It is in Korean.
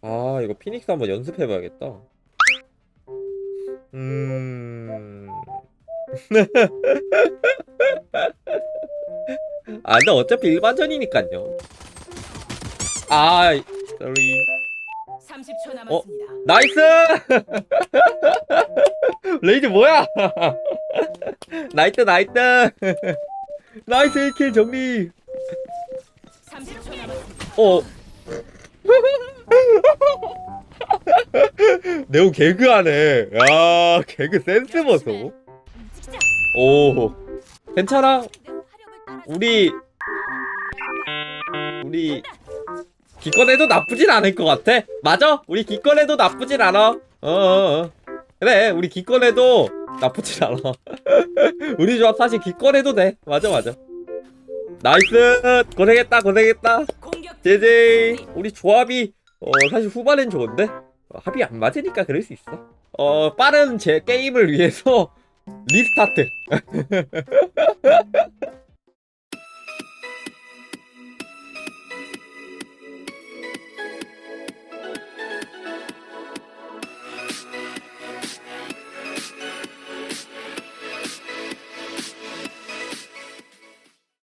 아 이거 피닉스 한번 연습해봐야겠다. 음... 아 근데 어차피 일반전이니깐요. 아 sorry. 30초 남았습니다. 나이스! 레이즈 뭐야? 나이트 나이트 나이스 1킬 정리! 30초 남았습니다. 어 네오 개그하네. 야 개그 센스 보소 오. 괜찮아? 우리 우리 기권해도 나쁘진 않을 것 같아. 맞아? 우리 기권해도 나쁘진 않아. 어 어 어. 그래 우리 기권해도 나쁘진 않아. 우리 조합 사실 기권해도 돼. 맞아 맞아. 나이스. 고생했다 고생했다 제제 우리 조합이 어 사실 후반엔 좋은데? 어, 합이 안 맞으니까 그럴 수 있어. 어 빠른 제 게임을 위해서 리스타트